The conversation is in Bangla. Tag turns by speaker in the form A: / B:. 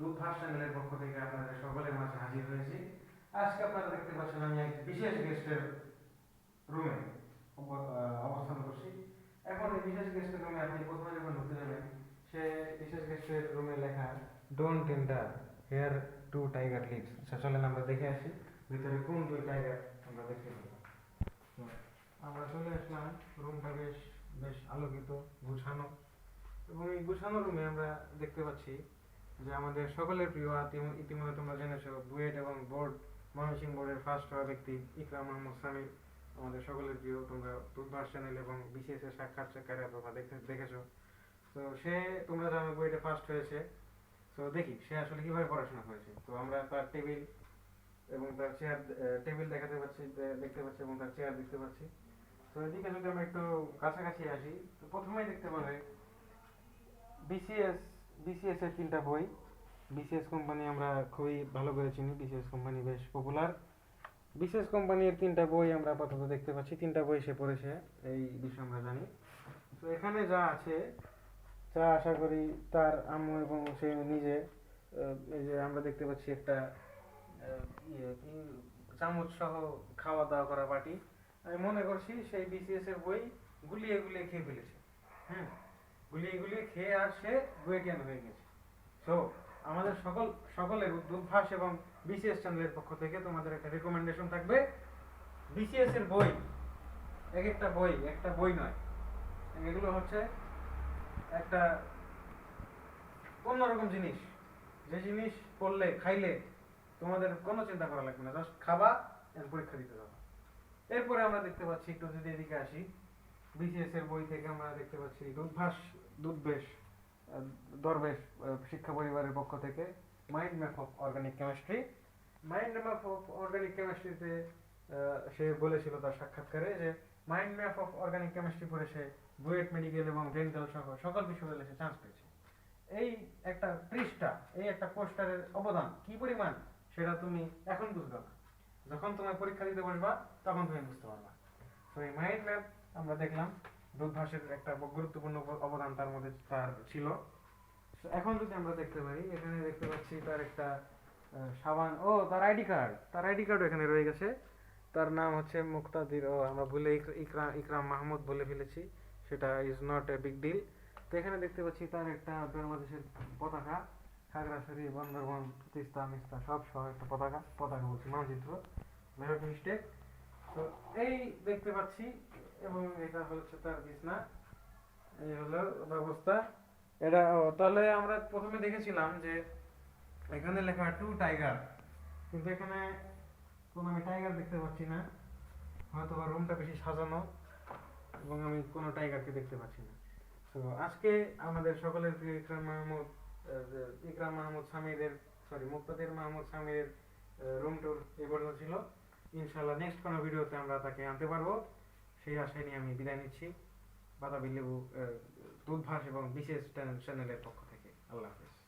A: রূপ ভাষ চ্যানেলের পক্ষ থেকে আপনাদের সকলের মাঝে হাজির হয়েছি। আজকে আপনারা দেখতে পাচ্ছেন আমি এক বিশেষ গেস্টের রুমে অবস্থান করছি। এখন এই বিশেষ গেস্টের রুমে আপনি প্রথমে যখন ঢুকতে যাবেন, সে বিশেষ গেস্টের রুমে লেখা don't tender here to tiger lives আচ্ছা চলেন আমরা দেখে আসি। ভিতরে কোন দুই টাইগার আমরা দেখতে পাবো? আমরা চলে আসলাম। রুমটা বেশ বেশ আলোকিত, গুছানো। এবং এই গুছানো রুমে আমরা দেখতে পাচ্ছি যে আমাদের সকলের প্রিয় ইতিম- ইতিমধ্যে তোমরা জেনেছো, বুয়েট এবং বোর্ড, ময়মনসিংহ বোর্ডের ফার্স্ট হওয়া ব্যক্তি ইকরাম মাহমুদ সামি আমাদের সকলের প্রিয়, তোমরা দুর্ভাষ চ্যানেল এবং বিসিএস এর সাক্ষাৎকারে তোমরা দেখে, দেখেছ। তো সে, তোমরা জানো বুয়েটে ফার্স্ট হয়েছে। তো দেখি, সে আসলে কীভাবে পড়াশোনা করেছে। তো আমরা তার টেবিল এবং তার চেয়ার টেবিল দেখাতে পাচ্ছি দেখতে পাচ্ছি এবং তার চেয়ার দেখতে পাচ্ছি। তো এদিকে যদি আমরা একটু কাছাকাছি আসি, তো প্রথমেই দেখতে পাবে, বিসিএস বিসিএস এর তিনটা বই। বিসিএস কোম্পানি আমরা খুবই ভালো করে চিনি বিসিএস কোম্পানি বেশ পপুলার বিসিএস কোম্পানির তিনটা বই আমরা আপাতত দেখতে পাচ্ছি। তিনটা বই সে পড়েছে, এই বিষয়ে আমরা জানি। তো এখানে যা আছে তা আশা করি তার আম্মু এবং সে নিজে এই যে আমরা দেখতে পাচ্ছি একটা ইয়ে চামচ সহ খাওয়া দাওয়া করা বাটি। আমি মনে করছি সেই বিসিএস এর বই গুলিয়ে গুলিয়ে খেয়ে ফেলেছে। হ্যাঁ গুলিয়ে গুলিয়ে খেয়ে আর সে বুয়েটিয়ান হয়ে গেছে। সো আমাদের সকল, সকলের দুর্ভাষ এবং বিসিএস চ্যানেলের পক্ষ থেকে তোমাদের একটা রেকমেন্ডেশন থাকবে। বিসিএস এর বই, এক একটা বই একটা বই নয়। এগুলো হচ্ছে একটা অন্যরকম জিনিস। যে জিনিস পড়লে, খাইলে তোমাদের কোনো চিন্তা করা লাগবে না জাস্ট খাবা পরীক্ষা দিতে যাবা। এরপরে আমরা দেখতে পাচ্ছি, একটু যদি এদিকে আসি বিসিএস এর বই থেকে আমরা দেখতে পাচ্ছি দুর্ভাষ দুর্বেশ দরবেশ শিক্ষা পরিবারের পক্ষ থেকে mind map of organic chemistry mind map of organic কেমিস্ট্রিতে সে বলেছিল তার সাক্ষাৎকারে যে mind map of organic chemistry পড়ে সে বুয়েট মেডিকেল এবং ডেন্টাল সহ সকল বিশ্ববিদ্যালয়ে সে চান্স পেয়েছে। এই একটা পৃষ্ঠা, এই একটা পোস্টারের অবদান কি পরিমাণ সেটা তুমি এখন বুঝবে না। যখন তোমার পরীক্ষা দিতে বসবা, তখন তুমি বুঝতে পারবা। তো এই মাইন্ড ম্যাপ আমরা দেখলাম দুর্ভাষের একটা গুরুত্বপূর্ণ অবদান তার মধ্যে তার ছিল। এখন যদি আমরা দেখতে পারি, এখানে দেখতে পাচ্ছি তার একটা সাবান। ও, তার আইডি কার্ড। তার আইডি কার্ড এখানে রয়ে গেছে। তার নাম হচ্ছে মুক্তাদির, ও, আমরা ভুলে ইকরাম ইকরাম মাহমুদ বলে ফেলেছি। সেটা is not a big deal তো এখানে দেখতে পাচ্ছি তার একটা বাংলাদেশের পতাকা। খাগড়াছড়ি, বন্দরবন, তিস্তা, মিস্তা, সব সহ একটা পতাকা। পতাকা বলছি, মানচিত্র। মিস্টেক তো এই দেখতে পাচ্ছি, এবং এটা হচ্ছে তার বিছনা। এই হলো ব্যবস্থা। এটা তাহলে আমরা প্রথমে দেখেছিলাম যে এখানে লেখা টু টাইগার, কিন্তু এখানে কোনো আমি টাইগার দেখতে পাচ্ছি না। হয়তো বা রুমটা বেশি সাজানো, এবং আমি কোনো টাইগারকে দেখতে পাচ্ছি না। তো আজকে আমাদের সকলের প্রিয় ইকরাম মাহমুদ ইকরাম মাহমুদ সামিরের সরি মুক্তাদের মাহমুদ সামিরের রুম টুর এই পর্যন্ত ছিল। ইনশাল্লাহ নেক্সট কোনো ভিডিওতে আমরা তাকে আনতে পারব। সেই আশায় নিয়ে আমি বিদায় নিচ্ছি। বাতাবি লেবু আহ, দুধভাস এবং বিশেষ চ্যানেলের পক্ষ থেকে। আল্লাহ হাফেজ।